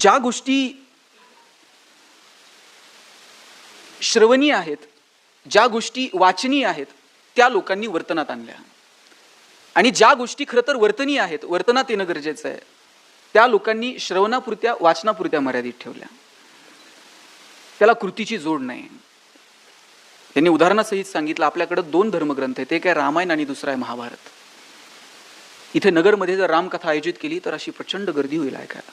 ज्या गोष्टी श्रवणीय आहेत ज्या गोष्टी वाचनीय आहेत त्या लोकांनी वर्तनात आणल्या. आणि ज्या गोष्टी खरं तर वर्तनीय आहेत वर्तनात येणं गरजेचं आहे त्या लोकांनी श्रवणापुरत्या वाचनापुरत्या मर्यादित ठेवल्या. त्याला कृतीची जोड नाही. त्यांनी उदाहरणासहित सांगितलं आपल्याकडं दोन धर्मग्रंथ आहेत एक आहे रामायण आणि दुसरा आहे महाभारत. इथे नगरमध्ये जर रामकथा आयोजित केली तर अशी प्रचंड गर्दी होईल ऐकायला.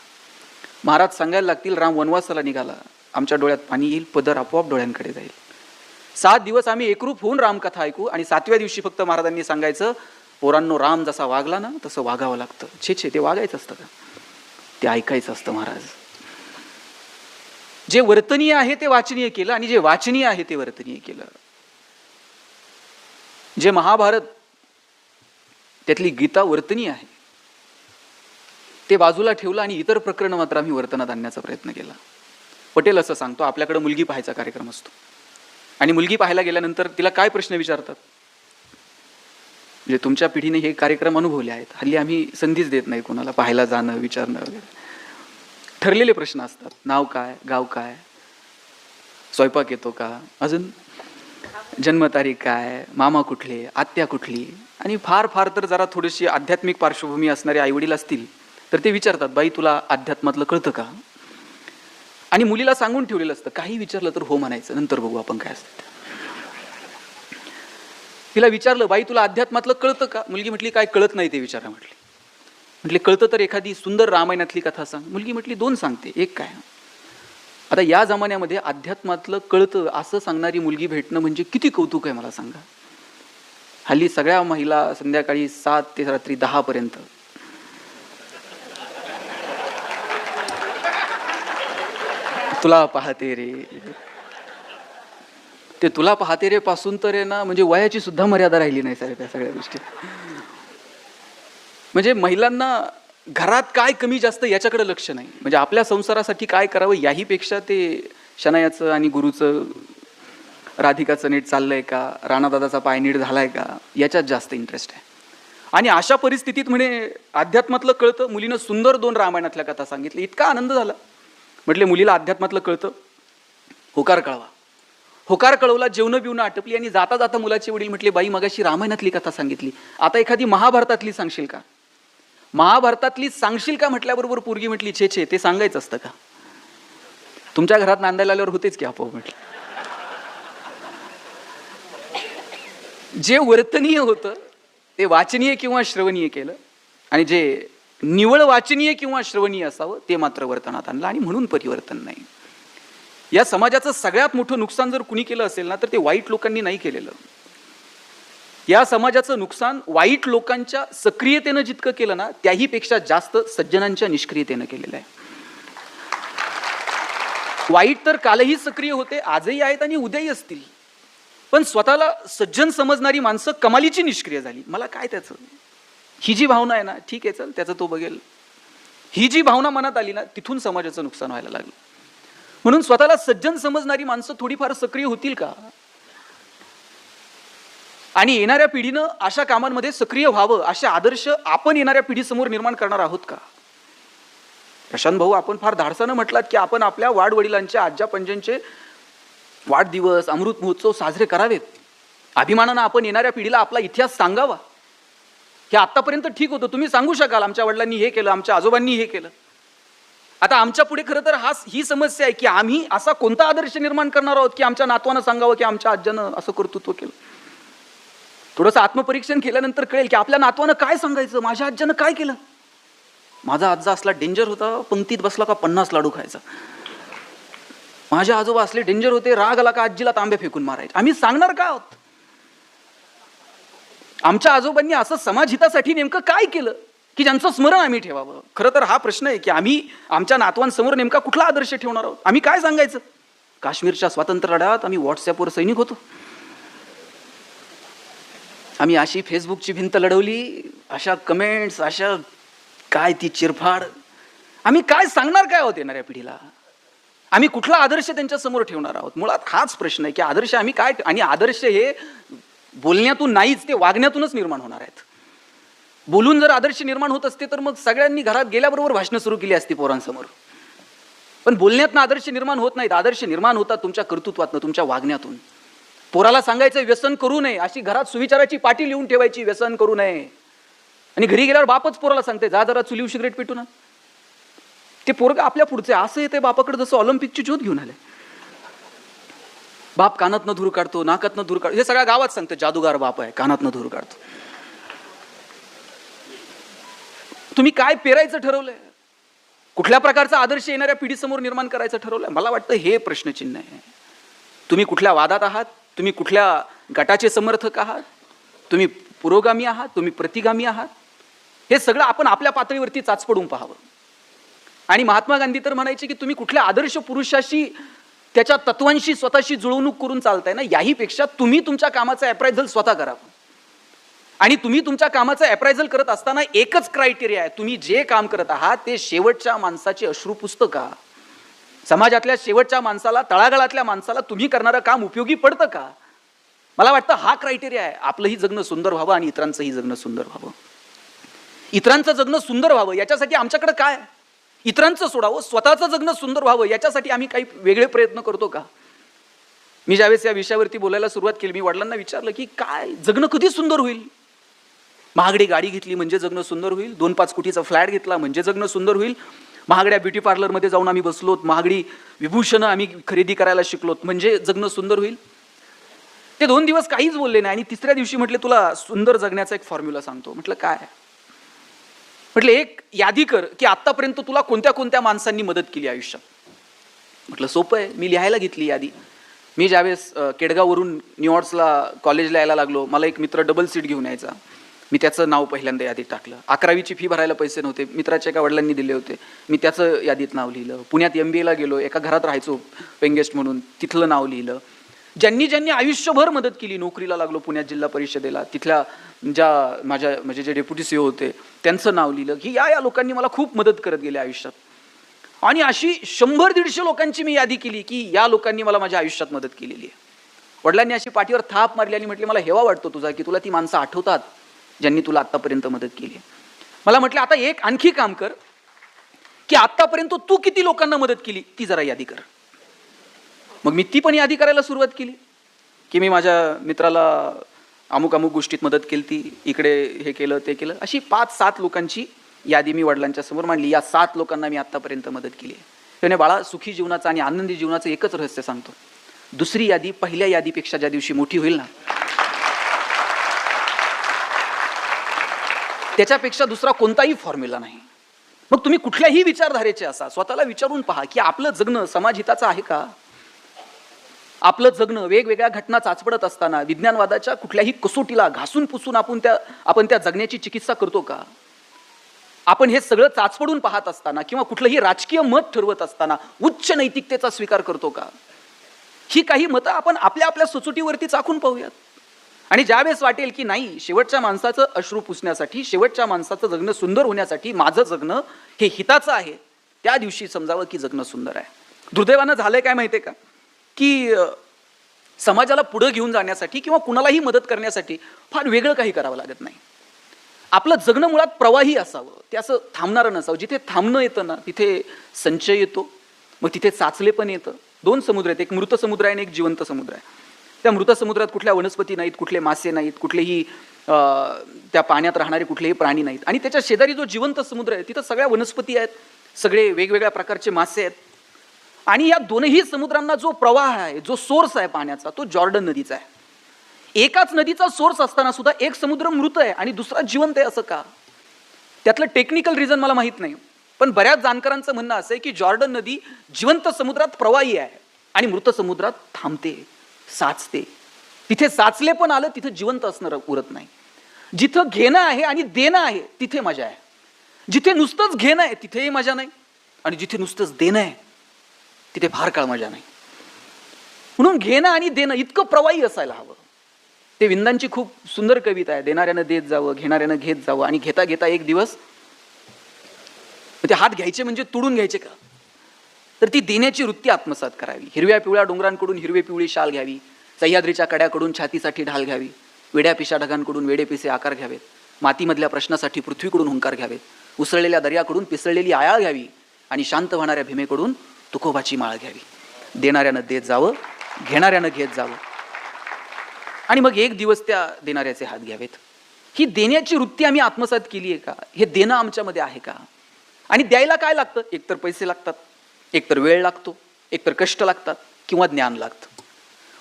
महाराज सांगायला लागतील राम वनवासाला निघाला. आमच्या डोळ्यात पाणी येईल पदर आपोआप डोळ्यांकडे जाईल. सात दिवस आम्ही एकरूप होऊन रामकथा ऐकू आणि सातव्या दिवशी फक्त महाराजांनी सांगायचं पोरांनो राम जसा वागला ना तसं वागावं लागतं. छे छे ते वागायचं असतं का? ते ऐकायचं असतं महाराज. जे वर्तनीय आहे ते वाचनीय केलं आणि जे वाचनीय आहे ते वर्तनीय केलं. जे महाभारत त्यातली गीता वर्तनीय आहे. ते बाजूला ठेवलं आणि इतर प्रकरणं मात्र आम्ही वर्तनात आणण्याचा प्रयत्न केला. पटेल असं सांगतो आपल्याकडं मुलगी पाहायचा कार्यक्रम असतो. आणि मुलगी पाहायला गेल्यानंतर तिला काय प्रश्न विचारतात? म्हणजे तुमच्या पिढीने हे कार्यक्रम अनुभवले आहेत. हल्ली आम्ही संधीच देत नाही कोणाला पाहायला जाणं विचारणं वगैरे. ठरलेले प्रश्न असतात. नाव काय गाव काय स्वयंपाक येतो का अजून? जन्मतारीख काय मामा कुठले आत्या कुठली? आणि फार फार तर जरा थोडीशी आध्यात्मिक पार्श्वभूमी असणारे आईवडील असतील. तर ते विचारतात बाई तुला अध्यात्मातलं कळतं का? आणि मुलीला सांगून ठेवलेलं असतं काही विचारलं तर हो म्हणायचं नंतर बघू आपण काय असतं तिला विचारलं बाई तुला अध्यात्मातलं कळतं का? मुलगी म्हटली काय कळत नाही ते विचारा म्हटली. म्हटले कळतं तर एखादी सुंदर रामायणातली कथा सांग. मुलगी म्हटली दोन सांगते एक काय? आता या जमान्यामध्ये अध्यात्मातलं कळतं असं सांगणारी मुलगी भेटणं म्हणजे किती कौतुक आहे मला सांगा. हल्ली सगळ्या महिला संध्याकाळी सात ते रात्री दहापर्यंत तुला पाहते रे. ते तुला पाहते रे पासून तर आहे ना म्हणजे वयाची सुद्धा मर्यादा राहिली नाही सर त्या सगळ्या गोष्टी. म्हणजे महिलांना घरात काय कमी जास्त याच्याकडे लक्ष नाही. म्हणजे आपल्या संसारासाठी काय करावं याही पेक्षा ते शनायाचं आणि गुरुचं राधिकाचं नीट चाललंय का राणादादाचा पाय नीट झालाय का याच्यात जास्त इंटरेस्ट आहे. आणि अशा परिस्थितीत म्हणे अध्यात्मातलं कळतं मुलीनं सुंदर दोन रामायणातल्या कथा सांगितल्या. इतका आनंद झाला. म्हटले मुलीला अध्यात्मातलं कळतं. होकार कळवा. होकार कळवला जेवणं बिवणं आटपली आणि जाता जाता मुलाचे वडील म्हटले बाई मगाशी रामायणातली कथा सांगितली. आता एखादी महाभारतातली सांगशील का? महाभारतातली सांगशील का म्हटल्याबरोबर पोरगी म्हटली छे छे ते सांगायचं असतं का? तुमच्या घरात नांदायला आल्यावर होतेच की आपोआप म्हटलं. जे वर्तनीय होतं ते वाचनीय किंवा श्रवणीय केलं आणि जे निवळ वाचनीय किंवा श्रवणीय असावं ते मात्र वर्तनात आणलं आणि म्हणून परिवर्तन नाही. या समाजाचं सगळ्यात मोठं नुकसान जर कुणी केलं असेल ना तर ते वाईट लोकांनी नाही केलेलं. या समाजाचं नुकसान वाईट लोकांच्या सक्रियतेनं जितकं केलं ना त्याही पेक्षा जास्त सज्जनांच्या निष्क्रियतेनं केलेलं आहे. वाईट तर कालही सक्रिय होते आजही आहेत आणि उद्याही असतील. पण स्वतःला सज्जन समजणारी माणसं कमालीची निष्क्रिय झाली. मला काय त्याचं? ही जी भावना आहे ना ठीक आहे चल त्याचं तो बघेल. ही जी भावना मनात आली ना तिथून समाजाचं नुकसान व्हायला लागलं. म्हणून स्वतःला सज्जन समजणारी माणसं थोडीफार सक्रिय होतील का? आणि येणाऱ्या पिढीनं अशा कामांमध्ये सक्रिय व्हावं असे आदर्श आपण येणाऱ्या पिढीसमोर निर्माण करणार आहोत का? प्रशांत भाऊ आपण फार धाडसानं म्हटलात की आपण आपल्या वाडवडिलांच्या आज्या पंजांचे वाढदिवस अमृत महोत्सव साजरे करावेत. अभिमानानं आपण येणाऱ्या पिढीला आपला इतिहास सांगावा. हे आतापर्यंत ठीक होतं. तुम्ही सांगू शकाल आमच्या वडिलांनी हे केलं आमच्या आजोबांनी हे केलं. आता आमच्या पुढे खरं तर हा ही समस्या आहे की आम्ही असा कोणता आदर्श निर्माण करणार आहोत की आमच्या नातवानं सांगावं की आमच्या आज्यानं असं कर्तृत्व केलं? थोडंसं आत्मपरीक्षण केल्यानंतर कळेल की आपल्या नातवानं काय सांगायचं? माझ्या आज्यानं काय केलं? माझा आजा असला डेंजर होता पंक्तीत बसला का पन्नास लाडू खायचा. माझे आजोबा असले डेंजर होते राग आला का आजीला तांबे फेकून मारायचे. आम्ही सांगणार काय आहोत? आमच्या आजोबांनी असं समाजहितासाठी नेमकं काय केलं की ज्यांचं स्मरण आम्ही ठेवावं? खरं तर हा प्रश्न आहे की आम्ही आमच्या नातवांसमोर नेमका कुठला आदर्श ठेवणार आहोत? आम्ही काय सांगायचं? काश्मीरच्या स्वातंत्र्य लढ्यात आम्ही व्हॉट्सॲपवर सैनिक होतो. आम्ही अशी फेसबुकची भिंत लढवली अशा कमेंट्स अशा काय ती चिरफाड. आम्ही काय सांगणार काय आहोत येणाऱ्या पिढीला? आम्ही कुठला आदर्श त्यांच्यासमोर ठेवणार आहोत? मुळात हाच प्रश्न आहे की आदर्श आम्ही काय आणि आदर्श हे बोलण्यातून नाहीच ते वागण्यातूनच निर्माण होणार आहेत. बोलून जर आदर्श निर्माण होत असते तर मग सगळ्यांनी घरात गेल्याबरोबर भाषणं सुरू केली असती पोरांसमोर. पण बोलण्यातनं आदर्श निर्माण होत नाहीत. आदर्श निर्माण होतात तुमच्या कर्तृत्वातनं तुमच्या वागण्यातून. पोराला सांगायचं व्यसन करू नये. अशी घरात सुविचाराची पाटी लिहून ठेवायची व्यसन करू नये. आणि घरी गेल्यावर बापच पोराला सांगते जा जरा चुलीव सिगरेट पिटू ना ते पोरग आपल्या पुढचे असं येते बापाकडे जसं ऑलिम्पिकची ज्योत घेऊन आले बाप कानातनं धूर काढतो नाकातनं धूर काढतो. हे सगळ्या गावात सांगतं जादूगार बाप आहे कानातनं धूर काढतो. तुम्ही काय पेरायचं ठरवलंय? कुठल्या प्रकारचा आदर्श येणाऱ्या पिढीसमोर निर्माण करायचं ठरवलंय? मला वाटतं हे प्रश्नचिन्ह आहे. तुम्ही कुठल्या वादात आहात? तुम्ही कुठल्या गटाचे समर्थक आहात? तुम्ही पुरोगामी आहात? तुम्ही प्रतिगामी आहात? हे सगळं आपण आपल्या पातळीवरती चाचपडून पाहावं. आणि महात्मा गांधी तर म्हणायचे की तुम्ही कुठल्या आदर्श पुरुषाशी त्याच्या तत्वांशी स्वतःशी जुळवणूक करून चालताय ना याहीपेक्षा तुम्ही तुमच्या कामाचं ॲप्रायझल स्वतः करावं आणि तुम्ही तुमच्या कामाचं ॲप्रायझल करत असताना एकच क्रायटेरिया आहे तुम्ही जे काम करत आहात ते शेवटच्या माणसाचे अश्रू पुसतं का समाजातल्या शेवटच्या माणसाला तळागाळातल्या माणसाला तुम्ही करणारं काम उपयोगी पडतं का? मला वाटतं हा क्रायटेरिया आहे. आपलंही जगणं सुंदर व्हावं आणि इतरांचंही जगणं सुंदर व्हावं. इतरांचं जगणं सुंदर व्हावं याच्यासाठी आमच्याकडे काय? आहे? इतरांचं सोडावं स्वतःचं जगणं सुंदर व्हावं याच्यासाठी आम्ही काही वेगळे प्रयत्न करतो का? मी ज्यावेळेस या विषयावरती बोलायला सुरुवात केली मी वडिलांना विचारलं की काय जगणं कधी सुंदर होईल? महागडी गाडी घेतली म्हणजे जगणं सुंदर होईल दोन पाच कोटीचा फ्लॅट घेतला म्हणजे जगणं सुंदर होईल महागड्या ब्युटी पार्लरमध्ये जाऊन आम्ही बसलोत महागडी विभूषणं आम्ही खरेदी करायला शिकलोत म्हणजे जगणं सुंदर होईल? ते दोन दिवस काहीच बोलले नाही आणि तिसऱ्या दिवशी म्हटले तुला सुंदर जगण्याचा एक फॉर्म्युला सांगतो. म्हटलं काय? म्हटलं एक यादी कर की आतापर्यंत तुला कोणत्या कोणत्या माणसांनी मदत केली आयुष्यात? म्हटलं सोपं आहे. मी लिहायला घेतली यादी. मी ज्यावेळेस केडगाववरून न्यूयॉर्क्सला कॉलेजला यायला लागलो मला एक मित्र डबल सीट घेऊन यायचा. मी त्याचं नाव पहिल्यांदा यादीत टाकलं. अकरावीची फी भरायला पैसे नव्हते. मित्राच्या एका वडिलांनी दिले होते. मी त्याचं यादीत नाव लिहिलं. पुण्यात एम बी एला गेलो. एका घरात राहायचो पेंगेस्ट म्हणून. तिथलं नाव लिहिलं. ज्यांनी ज्यांनी आयुष्यभर मदत केली नोकरीला लागलो पुण्यात जिल्हा परिषदेला. तिथल्या ज्या माझ्या म्हणजे जे डेप्युटी सीओ होते त्यांचं नाव लिहिलं. की या या लोकांनी मला खूप मदत करत गेले आयुष्यात. आणि अशी शंभर दीडशे लोकांची मी यादी केली की या लोकांनी मला माझ्या आयुष्यात मदत केलेली आहे. वडिलांनी अशी पाठीवर थाप मारली आणि म्हटली मला हेवा वाटतो तुझा की तुला ती माणसं आठवतात ज्यांनी तुला आत्तापर्यंत मदत केली मला म्हटलं आता एक आणखी काम कर की आत्तापर्यंत तू किती लोकांना मदत केली ती जरा यादी कर. मग मी ती पण यादी करायला सुरुवात केली की मी माझ्या मित्राला अमुक अमुक गोष्टीत मदत केली ती इकडे हे केलं ते केलं. अशी पाच सात लोकांची यादी मी वडिलांच्या समोर मांडली. या सात लोकांना मी आत्तापर्यंत मदत केली आहे. त्याने बाळा सुखी जीवनाचं आणि आनंदी जीवनाचं एकच रहस्य सांगतो. दुसरी यादी पहिल्या यादीपेक्षा ज्या दिवशी मोठी होईल ना त्याच्यापेक्षा दुसरा कोणताही फॉर्म्युला नाही. मग तुम्ही कुठल्याही विचारधारेचे असा स्वतःला विचारून पहा की आपलं जगणं समाजहिताचं आहे का? आपलं जगणं वेगवेगळ्या घटना चाचपडत असताना विज्ञानवादाच्या कुठल्याही कसोटीला घासून पुसून आपण त्या आपण त्या जगण्याची चिकित्सा करतो का? आपण हे सगळं चाचपडून पाहत असताना किंवा कुठलंही राजकीय मत ठरवत असताना उच्च नैतिकतेचा स्वीकार करतो का? ही काही मतं आपण आपल्या आपल्या सुचुटीवरती चाखून पाहूयात. आणि ज्यावेळेस वाटेल की नाही शेवटच्या माणसाचं अश्रू पुसण्यासाठी शेवटच्या माणसाचं जगणं सुंदर होण्यासाठी माझं जगणं हे हिताचं आहे त्या दिवशी समजावं की जगणं सुंदर आहे. दुर्दैवानं झालंय काय माहितीये का? की समाजाला पुढं घेऊन जाण्यासाठी किंवा कुणालाही मदत करण्यासाठी फार वेगळं काही करावं लागत नाही. आपलं जगणं मुळात प्रवाही असावं ते असं थांबणारं नसावं. जिथे थांबणं येतं ना तिथे संचय येतो मग तिथे चाचले पण येतं. दोन समुद्र आहेत एक मृत समुद्र आहे आणि एक जिवंत समुद्र आहे. त्या मृत समुद्रात कुठल्या वनस्पती नाहीत कुठले मासे नाहीत कुठलेही त्या पाण्यात राहणारे कुठलेही प्राणी नाहीत. आणि त्याच्या शेजारी जो जिवंत समुद्र आहे तिथं सगळ्या वनस्पती आहेत सगळे वेगवेगळ्या प्रकारचे मासे आहेत. आणि या दोनही समुद्रांना जो प्रवाह आहे जो सोर्स आहे पाण्याचा तो जॉर्डन नदीचा आहे. एकाच नदीचा सोर्स असताना सुद्धा एक समुद्र मृत आहे आणि दुसरा जिवंत आहे असं का? त्यातलं टेक्निकल रिझन मला माहीत नाही. पण बऱ्याच जाणकारांचं म्हणणं असं आहे की जॉर्डन नदी जिवंत समुद्रात प्रवाही आहे आणि मृत समुद्रात थांबते साचते. तिथे साचले पण आलं तिथे जिवंत असणं उरत नाही. जिथं घेणं आहे आणि देणं आहे तिथे मजा आहे. जिथे नुसतंच घेणं आहे तिथेही मजा नाही. आणि जिथे नुसतंच देणं आहे तिथे फार काळ मजा नाही. म्हणून घेणं आणि देणं इतकं प्रवाही असायला हवं. ते विंदांची खूप सुंदर कविता आहे देणाऱ्यानं देत जावं घेणाऱ्यानं घेत जावं आणि घेता घेता एक दिवस ते हात घ्यायचे म्हणजे तुडून घ्यायचे का? तर ती देण्याची वृत्ती आत्मसात करावी. हिरव्या पिवळ्या डोंगरांकडून हिरवे पिवळी शाल घ्यावी सह्याद्रीच्या कड्याकडून छातीसाठी ढाल घ्यावी वेड्या पिशा ढगांकडून वेडे पिसे आकार घ्यावेत मातीमधल्या प्रश्नासाठी पृथ्वीकडून हुंकार घ्यावेत उसळलेल्या दर्याकडून पिसळलेली आयाळ घ्यावी आणि शांत होणाऱ्या भीमेकडून तुकोबाची माळ घ्यावी. देणाऱ्यानं देत जावं घेणाऱ्यानं घेत जावं. आणि मग एक दिवस त्या देणाऱ्याचे हात घ्यावेत. ही देण्याची वृत्ती आम्ही आत्मसात केली आहे का? हे देणं आमच्यामध्ये आहे का? आणि द्यायला काय लागतं? एकतर पैसे लागतात एकतर वेळ लागतो एकतर कष्ट लागतात किंवा ज्ञान लागतं.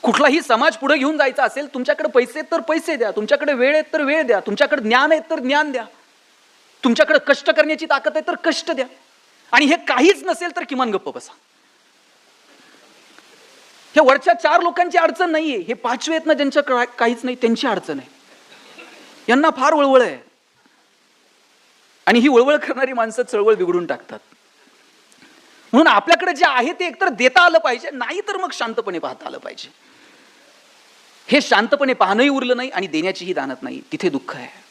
कुठलाही समाज पुढे घेऊन जायचा असेल तुमच्याकडे पैसे तर पैसे द्या तुमच्याकडे वेळ आहेत तर वेळ द्या तुमच्याकडे ज्ञान आहे तर ज्ञान द्या. तुमच्याकडे कष्ट करण्याची ताकद आहे तर कष्ट द्या. आणि हे काहीच नसेल तर किमान गप्प बसा. हे वरच्या चार लोकांची अडचण नाहीये. हे पाचवे आहेत ना ज्यांच्या काहीच नाही त्यांची अडचण आहे. यांना फार वळवळ आहे. आणि ही वळवळ करणारी माणसं चळवळ बिघडून टाकतात. म्हणून आपल्याकडे जे आहे ते एकतर देता आलं पाहिजे नाही तर मग शांतपणे पाहता आलं पाहिजे. हे शांतपणे पाहणंही उरलं नाही आणि देण्याचीही दानत नाही. तिथे दुःख आहे.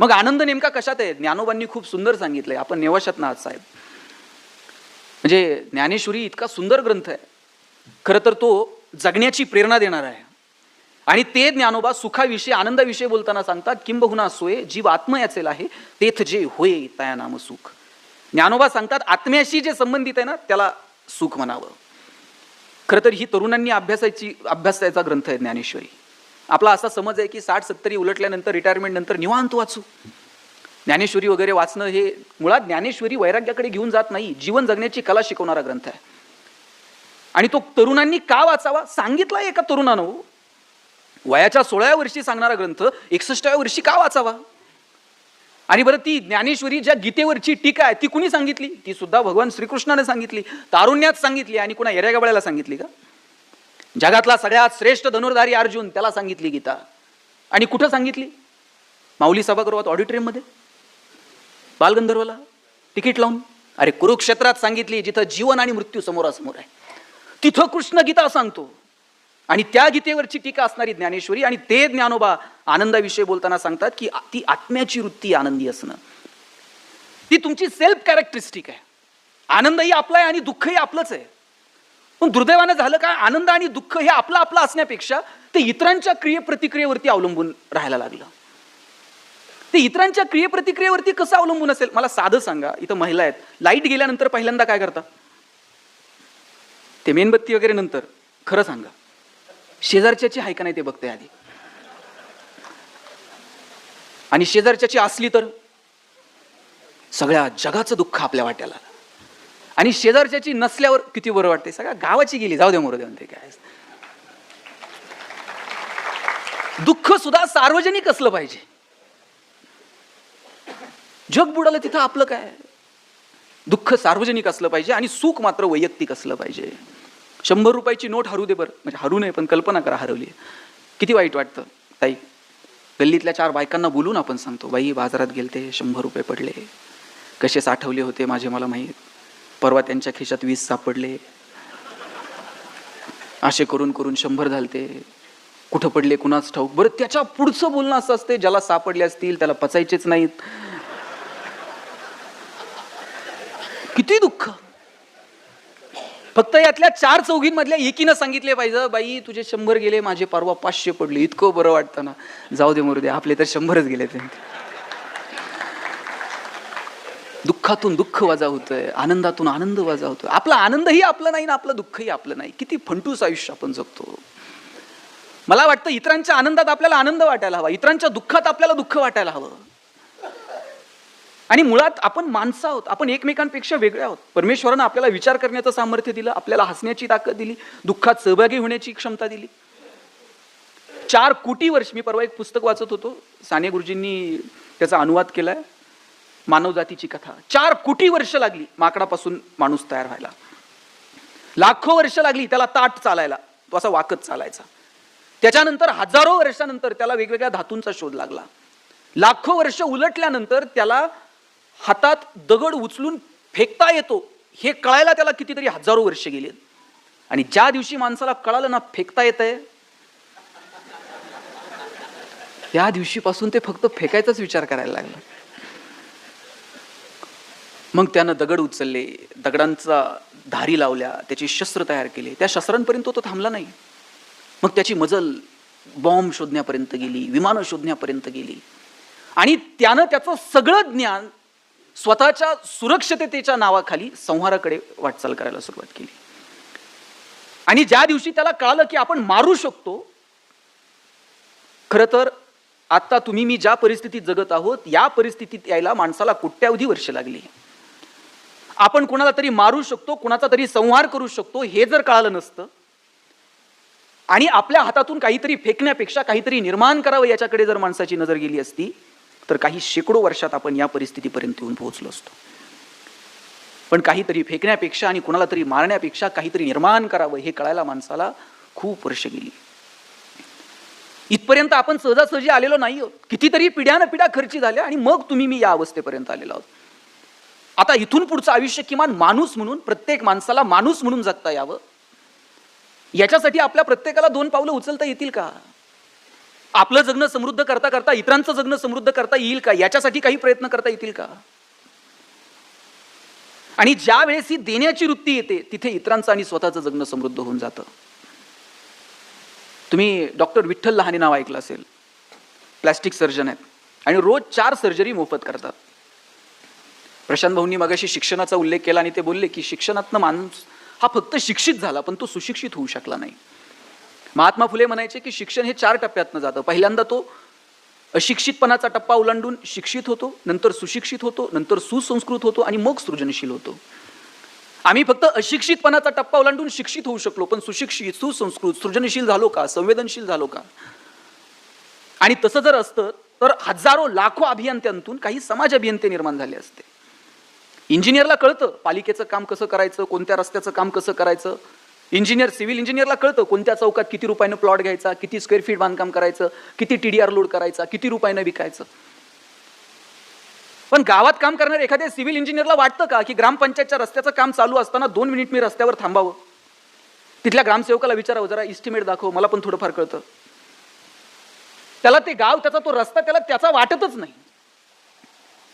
मग आनंद नेमका कशात आहे? ज्ञानोबांनी खूप सुंदर सांगितलंय. आपण नेवाशात ना साहेब. म्हणजे ज्ञानेश्वरी इतका सुंदर ग्रंथ आहे. खरं तर तो जगण्याची प्रेरणा देणार आहे. आणि ते ज्ञानोबा सुखाविषयी आनंदाविषयी बोलताना सांगतात किंबहुना सोय जीव आत्म याचेल आहे तेथ जे होय तया नाम सुख. ज्ञानोबा सांगतात आत्म्याशी जे संबंधित आहे ना त्याला सुख म्हणावं. खरं तर ही तरुणांनी अभ्यासाची अभ्यासाचा ग्रंथ आहे ज्ञानेश्वरी. आपला असा समज आहे की साठ सत्तरी उलटल्यानंतर रिटायरमेंट नंतर निवांत वाचू. ज्ञानेश्वरी वगैरे वाचणं हे मुळात ज्ञानेश्वरी वैराग्याकडे घेऊन जात नाही जीवन जगण्याची कला शिकवणारा ग्रंथ आहे. आणि तो तरुणांनी का वाचावा? सांगितला एका तरुणानं हो. वयाच्या सोळाव्या वर्षी सांगणारा ग्रंथ एकसष्टाव्या वर्षी का वाचावा? आणि बरं ती ज्ञानेश्वरी ज्या गीतेवरची टीका आहे ती कुणी सांगितली? ती सुद्धा भगवान श्रीकृष्णाने सांगितली तारुण्यात सांगितली आणि कुणा येऱ्यागाबळ्याला सांगितली का? जगातला सगळ्यात श्रेष्ठ धनुर्धारी अर्जुन त्याला सांगितली गीता. आणि कुठं सांगितली? माऊली सभागृहात ऑडिटोरियममध्ये? बालगंधर्वला? तिकीट लावून? अरे कुरुक्षेत्रात सांगितली जिथं जीवन आणि मृत्यू समोरासमोर आहे. तिथं कृष्ण गीता सांगतो. आणि त्या गीतेवरची टीका असणारी ज्ञानेश्वरी आणि ते ज्ञानोबा आनंदाविषयी बोलताना सांगतात की ती आत्म्याची वृत्ती आनंदी असणं. ती तुमची सेल्फ कॅरेक्टरिस्टिक आहे. आनंदही आपला आहे आणि दुःखही आपलंच आहे. पण दुर्दैवानं झालं काय? आनंद आणि दुःख हे आपलं आपलं असण्यापेक्षा ते इतरांच्या क्रिये प्रतिक्रियेवरती अवलंबून राहायला लागलं. ते इतरांच्या क्रिये प्रतिक्रियेवरती कसं अवलंबून असेल? मला साधं सांगा. इथं महिला आहेत. लाइट गेल्यानंतर पहिल्यांदा काय करतात ते मेणबत्ती वगैरे नंतर. खरं सांगा. शेजारच्याची आहे का नाही ते बघते आधी. आणि शेजारच्याची असली तर? सगळ्या जगाचं दुःख आपल्या वाट्याला आणि शेजारच्याची नसल्यावर किती बरं वाटते सगळ्या गावाची गेली. जाऊ दे मोरू दे म्हणते काय दुःख सुद्धा सार्वजनिक असलं पाहिजे. जग बुडालं तिथं आपलं काय? दुःख सार्वजनिक असलं पाहिजे आणि सुख मात्र वैयक्तिक असलं पाहिजे. शंभर रुपयाची नोट हरू दे बरं. म्हणजे हरू नये पण कल्पना करा हरवली. किती वाईट वाटतं. ताई गल्लीतल्या चार बायकांना बोलून आपण सांगतो बाई बाजारात गेलते शंभर रुपये पडले. कसे साठवले होते माझे मला माहीत परवा त्यांच्या खिशात वीस सापडले. असे करून करून शंभर झालते. कुठं पडले कुणाच ठाऊक. बरं त्याच्या पुढचं बोलणं असं असते ज्याला सापडले असतील त्याला पचायचेच नाहीत. किती दुःख. फक्त यातल्या चार चौघींमधल्या एकीनं सांगितले पाहिजे बाई तुझे शंभर गेले माझे परवा पाचशे पडले. इतकं बरं वाटतं ना. जाऊ दे मरू दे. आपले तर शंभरच गेले ते दुःखातून दुःख वाजा होतोय आनंदातून आनंद वाजा होतोय. आपला आनंदही आपलं नाही ना आपलं दुःखही आपलं नाही. किती फंटूस आयुष्य आपण जगतो. मला वाटतं इतरांच्या आनंदात आपल्याला आनंद वाटायला हवा. इतरांच्या दुःखात आपल्याला दुःख वाटायला हवं. आणि मुळात आपण माणसं आहोत. आपण एकमेकांपेक्षा वेगळे आहोत. परमेश्वरानं आपल्याला विचार करण्याचं सामर्थ्य दिलं आपल्याला हसण्याची ताकद दिली दुःखात सहभागी होण्याची क्षमता दिली. चार कोटी वर्ष मी परवा एक पुस्तक वाचत होतो. साने गुरुजींनी त्याचा अनुवाद केलाय. मानवजातीची कथा. चार कोटी वर्ष लागली माकडापासून माणूस तयार व्हायला. लाखो वर्ष लागली त्याला ताट चालायला तो असा वाकत चालायचा. त्याच्यानंतर हजारो वर्षानंतर त्याला वेगवेगळ्या धातूंचा शोध लागला. लाखो वर्ष उलटल्यानंतर त्याला हातात दगड उचलून फेकता येतो हे कळायला त्याला कितीतरी हजारो वर्ष गेले. आणि ज्या दिवशी माणसाला कळालं ना फेकता येत आहे त्या दिवशीपासून ते फक्त फेकायचाच विचार करायला लागला. मग त्यानं दगड उचलले दगडांचा धारी लावल्या त्याची शस्त्र तयार केले. त्या शस्त्रांपर्यंत तो थांबला नाही. मग त्याची मजल बॉम्ब शोधण्यापर्यंत गेली विमानं शोधण्यापर्यंत गेली. आणि त्यानं त्याचं सगळं ज्ञान स्वतःच्या सुरक्षिततेच्या नावाखाली संहाराकडे वाटचाल करायला सुरुवात केली. आणि ज्या दिवशी त्याला कळालं की आपण मारू शकतो खरं तर आत्ता तुम्ही मी ज्या परिस्थितीत जगत आहोत या परिस्थितीत यायला माणसाला कोट्यावधी वर्ष लागली. आपण कुणाला तरी मारू शकतो कुणाचा तरी संहार करू शकतो हे जर कळालं नसतं आणि आपल्या हातातून काहीतरी फेकण्यापेक्षा काहीतरी निर्माण करावं याच्याकडे जर माणसाची नजर गेली असती तर काही शेकडो वर्षात आपण या परिस्थितीपर्यंत येऊन पोहोचलो असतो. पण काहीतरी फेकण्यापेक्षा आणि कुणाला तरी मारण्यापेक्षा काहीतरी निर्माण करावं हे कळायला माणसाला खूप वर्ष गेली. इथपर्यंत आपण सहजासहजी आलेलो नाही आहोत कितीतरी पिढ्यानं पिढ्या खर्ची झाल्या आणि मग तुम्ही मी या अवस्थेपर्यंत आलेलो आहोत. आता इथून पुढचं आयुष्य किमान माणूस म्हणून प्रत्येक माणसाला माणूस म्हणून जगता यावं? याच्यासाठी आपल्या प्रत्येकाला दोन पावलं उचलता येतील का? आपलं जगणं समृद्ध करता करता इतरांचं जगणं समृद्ध करता येईल का? याच्यासाठी काही प्रयत्न करता येतील का? आणि ज्या वेळेस ही देण्याची वृत्ती येते तिथे इतरांचं आणि स्वतःचं जगणं समृद्ध होऊन जातं. तुम्ही डॉक्टर विठ्ठल लहाने नाव ऐकलं असेल. प्लॅस्टिक सर्जन आहेत. आणि रोज चार सर्जरी मोफत करतात. प्रशांत भाऊंनी मगाशी शिक्षणाचा उल्लेख केला आणि ते बोलले की शिक्षणातनं माणूस हा फक्त शिक्षित झाला पण तो सुशिक्षित होऊ शकला नाही. महात्मा फुले म्हणायचे की शिक्षण हे चार टप्प्यातनं जातं. पहिल्यांदा तो अशिक्षितपणाचा टप्पा ओलांडून शिक्षित होतो नंतर सुशिक्षित होतो नंतर सुसंस्कृत होतो आणि मग सृजनशील होतो. आम्ही फक्त अशिक्षितपणाचा टप्पा ओलांडून शिक्षित होऊ शकलो पण सुशिक्षित सुसंस्कृत सृजनशील झालो का संवेदनशील झालो का? आणि तसं जर असतं तर हजारो लाखो अभियंत्यांतून काही समाज अभियंते निर्माण झाले असते. इंजिनियरला कळतं पालिकेचं काम कसं करायचं कोणत्या रस्त्याचं काम कसं करायचं. इंजिनियर सिव्हिल इंजिनियरला कळतं कोणत्या चौकात किती रुपयानं प्लॉट घ्यायचा किती स्क्वेअर फीट बांधकाम करायचं किती टी डी आर लोड करायचा किती रुपयानं विकायचं. पण गावात काम करणाऱ्या एखाद्या सिव्हिल इंजिनियरला वाटतं का की ग्रामपंचायतच्या रस्त्याचं काम चालू असताना दोन मिनिट मी रस्त्यावर थांबावं? तिथल्या ग्रामसेवकाला विचारावं जरा इस्टिमेट दाखव मला पण थोडंफार कळतं. त्याला ते गाव त्याचा तो रस्ता त्याला त्याचा वाटतच नाही.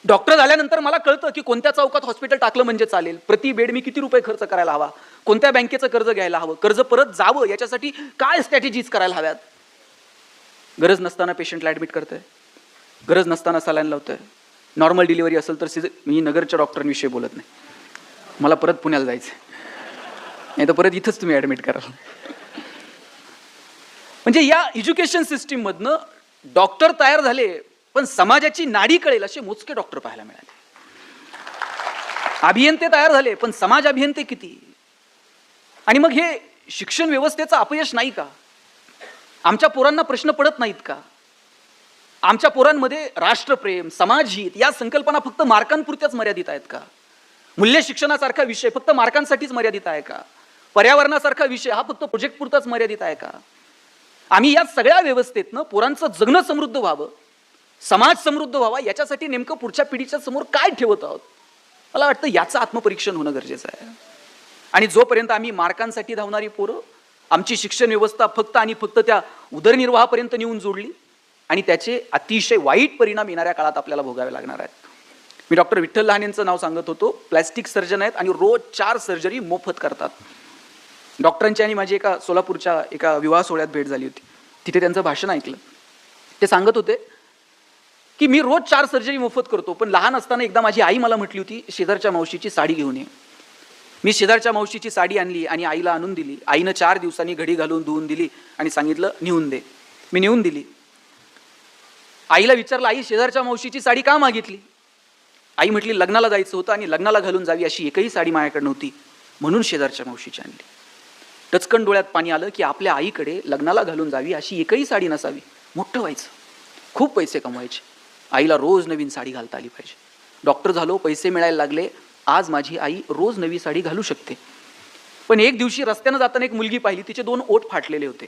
डॉक्टर झाल्यानंतर मला कळतं की कोणत्या चौकात हॉस्पिटल टाकलं म्हणजे चालेल. प्रति बेड मी किती रुपये खर्च करायला हवा? कोणत्या बँकेचं कर्ज घ्यायला हवं? कर्ज परत जावं? याच्यासाठी काय स्ट्रॅटेजीज करायला हव्यात? गरज नसताना पेशंटला ॲडमिट करतंय. गरज नसताना सलाईन लावतंय. नॉर्मल डिलिव्हरी असेल तर सिज मी नगरच्या डॉक्टरांविषयी बोलत नाही. मला परत पुण्याला जायचं नाही तर परत इथंच तुम्ही ॲडमिट कराल. म्हणजे या एज्युकेशन सिस्टीममधनं डॉक्टर तयार झाले पण समाजाची नाडी कळेल असे मोजके डॉक्टर पाहायला मिळाले. अभियंते तयार झाले पण समाज अभियंते किती? आणि मग हे शिक्षण व्यवस्थेचं अपयश नाही का? आमच्या पोरांना प्रश्न पडत नाहीत का? आमच्या पोरांमध्ये राष्ट्रप्रेम समाजहित या संकल्पना फक्त मार्कांपुरत्याच मर्यादित आहेत का? मूल्य शिक्षणासारखा विषय फक्त मार्कांसाठीच मर्यादित आहे का? पर्यावरणासारखा विषय हा फक्त प्रोजेक्ट पुरताच मर्यादित आहे का? आम्ही या सगळ्या व्यवस्थेतनं पोरांचं जगणं समृद्ध व्हावं. समाज समृद्ध व्हावा याच्यासाठी नेमकं पुढच्या पिढीच्या समोर काय ठेवत आहोत? मला वाटतं याचं आत्मपरीक्षण होणं गरजेचं आहे. आणि जोपर्यंत आम्ही मार्कांसाठी धावणारी पोरं आमची शिक्षण व्यवस्था फक्त आणि फक्त त्या उदरनिर्वाहापर्यंत नेऊन जोडली आणि त्याचे अतिशय वाईट परिणाम येणाऱ्या काळात आपल्याला भोगावे लागणार आहेत. मी डॉक्टर विठ्ठल लहान यांचं नाव सांगत होतो. प्लॅस्टिक सर्जन आहेत आणि रोज चार सर्जरी मोफत करतात. डॉक्टरांची आणि माझी एका सोलापूरच्या एका विवाह सोहळ्यात भेट झाली होती. तिथे त्यांचं भाषण ऐकलं. ते सांगत होते की मी रोज चार सर्जरी मोफत करतो पण लहान असताना एकदा माझी आई मला म्हटली होती शेजारच्या मावशीची साडी घेऊन ये. मी शेजारच्या मावशीची साडी आणली आणि आईला आणून दिली. आईनं चार दिवसांनी घडी घालून धुवून दिली आणि सांगितलं नेऊन दे. मी नेऊन दिली. आईला विचारलं आई शेजारच्या मावशीची साडी का मागितली? आई म्हटली लग्नाला जायचं होतं आणि लग्नाला घालून जावी अशी एकही साडी माझ्याकडे नव्हती म्हणून शेजारच्या मावशीची आणली. टचकन डोळ्यात पाणी आलं की आपल्या आईकडे लग्नाला घालून जावी अशी एकही साडी नसावी. मोठं व्हायचं. खूप पैसे कमवायचे. आईला रोज नवीन साडी घालता आली पाहिजे. डॉक्टर झालो पैसे मिळायला लागले आज माझी आई रोज नवी साडी घालू शकते. पण एक दिवशी रस्त्यानं जाताना एक मुलगी पाहिली तिचे दोन ओठ फाटलेले होते.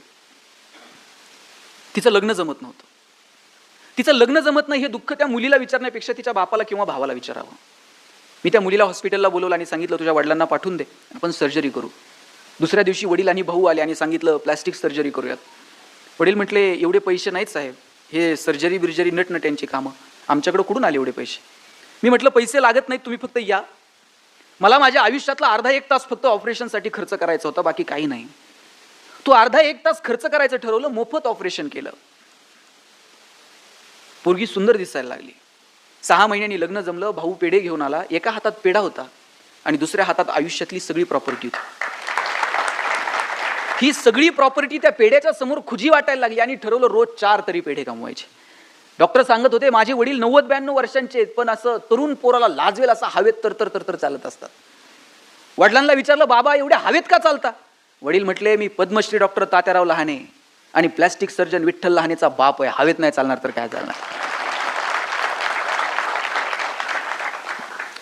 तिचं लग्न जमत नव्हतं. तिचं लग्न जमत नाही हे दुःख त्या मुलीला विचारण्यापेक्षा तिच्या बापाला किंवा भावाला विचारावं. मी त्या मुलीला हॉस्पिटलला बोलवलं आणि सांगितलं तुझ्या वडिलांना पाठवून दे आपण सर्जरी करू. दुसऱ्या दिवशी वडील आणि भाऊ आले आणि सांगितलं प्लॅस्टिक सर्जरी करूयात. वडील म्हटले एवढे पैसे नाहीत साहेब हे सर्जरी बिर्जरी नटनट्यांची कामं. आमच्याकडे कुठून आले एवढे पैसे? मी म्हटलं पैसे लागत नाहीत तुम्ही फक्त या. मला माझ्या आयुष्यातला अर्धा एक तास फक्त ऑपरेशनसाठी खर्च करायचा होता बाकी काही नाही. तू अर्धा एक तास खर्च करायचं ठरवलं मोफत ऑपरेशन केलं. पोरगी सुंदर दिसायला लागली. सहा महिन्यांनी लग्न जमलं भाऊ पेढे घेऊन आला एका हातात पेढा होता आणि दुसऱ्या हातात आयुष्यातली सगळी प्रॉपर्टी होती. ही सगळी प्रॉपर्टी त्या पेढ्याच्या समोर खुजी वाटायला लागली आणि ठरवलं रोज चार तरी पेढे कमवायचे. डॉक्टर सांगत होते माझे वडील नव्वद ब्याण्णव वर्षांचे आहेत पण असं तरुण पोराला लाजवेल असा हवेत तर तर तर तर चालत असतात. वडिलांना विचारलं बाबा एवढ्या हवेत का चालता? वडील म्हटले मी पद्मश्री डॉक्टर तात्याराव लहाने आणि प्लॅस्टिक सर्जन विठ्ठल लहानेचा बाप आहे. हवेत नाही चालणार तर काय चालणार?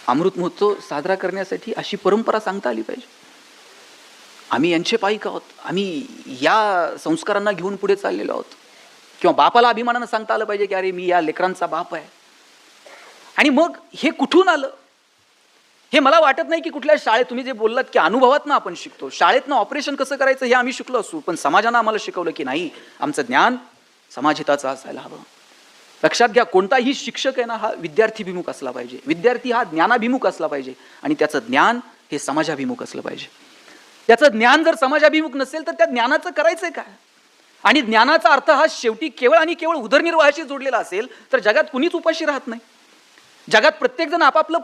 अमृत महोत्सव साजरा करण्यासाठी अशी परंपरा सांगता आली पाहिजे. आम्ही यांचे पाईक आहोत. आम्ही या संस्कारांना घेऊन पुढे चाललेलो आहोत. किंवा बापाला अभिमानानं सांगता आलं पाहिजे की अरे मी या लेकरांचा बाप आहे. आणि मग हे कुठून आलं? हे मला वाटत नाही की कुठल्या शाळेत तुम्ही जे बोललात की अनुभवातनं आपण शिकतो. शाळेतनं ऑपरेशन कसं करायचं हे आम्ही शिकलो असू पण समाजानं आम्हाला शिकवलं की नाही आमचं ज्ञान समाजहिताचं असायला हवं. लक्षात घ्या कोणताही शिक्षक आहे ना हा विद्यार्थीभिमुख असला पाहिजे. विद्यार्थी हा ज्ञानाभिमुख असला पाहिजे. आणि त्याचं ज्ञान हे समाजाभिमुख असलं पाहिजे. त्याचं ज्ञान जर समाजाभिमुख नसेल तर त्या ज्ञानाचं करायचंय काय? आणि ज्ञानाचा अर्थ हा शेवटी केवळ आणि केवळ उदरनिर्वाहाशी जोडलेला असेल तर जगात कुणीच उपाशी राहत नाही. जगात प्रत्येकजण आपापलं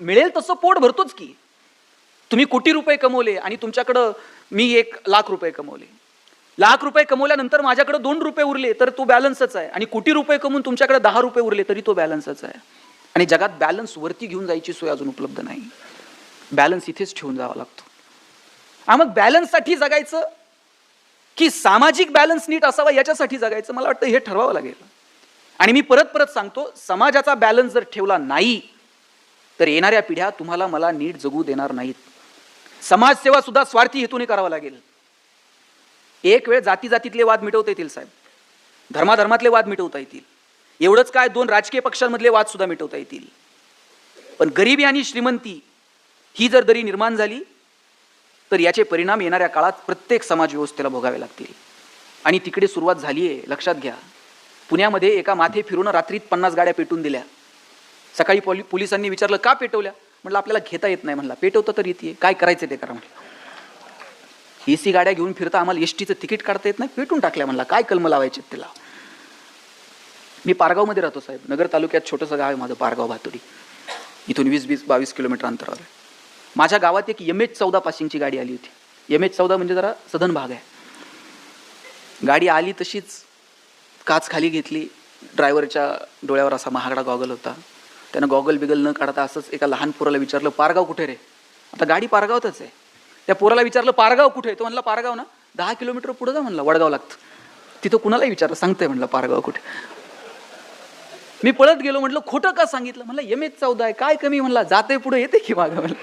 मिळेल तसं पोट भरतोच की. तुम्ही कोटी रुपये कमवले आणि तुमच्याकडं मी एक लाख रुपये कमवले. लाख रुपये कमवल्यानंतर माझ्याकडे दोन रुपये उरले तर तो बॅलन्सच आहे. आणि कोटी रुपये कमवून तुमच्याकडे दहा रुपये उरले तरी तो बॅलन्सच आहे. आणि जगात बॅलन्स वरती घेऊन जायची सोय अजून उपलब्ध नाही. बॅलन्स इथेच ठेवून जावा लागतो. हा मग बॅलन्ससाठी जगायचं? की सामाजिक बॅलन्स नीट असावा याच्यासाठी जगायचं? मला वाटतं हे ठरवावं लागेल. आणि मी परत परत सांगतो समाजाचा बॅलन्स जर ठेवला नाही तर येणाऱ्या पिढ्या तुम्हाला मला नीट जगू देणार नाहीत. समाजसेवा सुद्धा स्वार्थी हेतूने करावा लागेल. एक वेळ जाती जातीतले वाद मिटवता येतील साहेब. धर्माधर्मातले वाद मिटवता येतील. एवढंच काय दोन राजकीय पक्षांमधले वाद सुद्धा मिटवता येतील. पण गरिबी आणि श्रीमंती ही जर दरी निर्माण झाली तर याचे परिणाम येणाऱ्या काळात प्रत्येक समाज व्यवस्थेला भोगावे लागतील. आणि तिकडे सुरुवात झाली आहे लक्षात घ्या. पुण्यामध्ये एका माथे फिरून रात्रीत पन्नास गाड्या पेटून दिल्या. सकाळी पोलि पोलिसांनी विचारलं का पेटवल्या? म्हटलं आपल्याला घेता येत नाही म्हणला. पेटवतं तर येते काय करायचं ते करा म्हटलं. ए सी गाड्या घेऊन फिरता आम्हाला एस टीचं तिकीट काढता येत नाही. पेटून टाकल्या म्हणला काय कलम लावायचे त्याला मी पारगावमध्ये राहतो साहेब. नगर तालुक्यात छोटंसं गाव आहे माझं पारगाव भातुडी इथून वीस वीस बावीस किलोमीटर अंतरावर आहे. माझ्या गावात एक एम एच चौदा पासिंगची गाडी आली होती. एम एच चौदा म्हणजे जरा सधन भाग आहे. गाडी आली तशीच काच खाली घेतली. ड्रायव्हरच्या डोळ्यावर असा महागडा गॉगल होता. त्यानं गॉगल बिगल न काढता असंच एका लहान पोराला विचारलं पारगाव कुठे रे? आता गाडी पारगावतच आहे. त्या पोराला विचारलं पारगाव कुठे? आहे तो म्हणला पारगाव ना? दहा किलोमीटर पुढं जा म्हणलं वडगाव लागतं. तिथं कुणालाही विचारलं सांगतंय म्हणलं पारगाव कुठे? मी पळत गेलो म्हटलं खोटं का सांगितलं? म्हणलं एम एच चौदा आहे काय कमी? म्हणला जाते पुढे येते की मागं म्हणलं.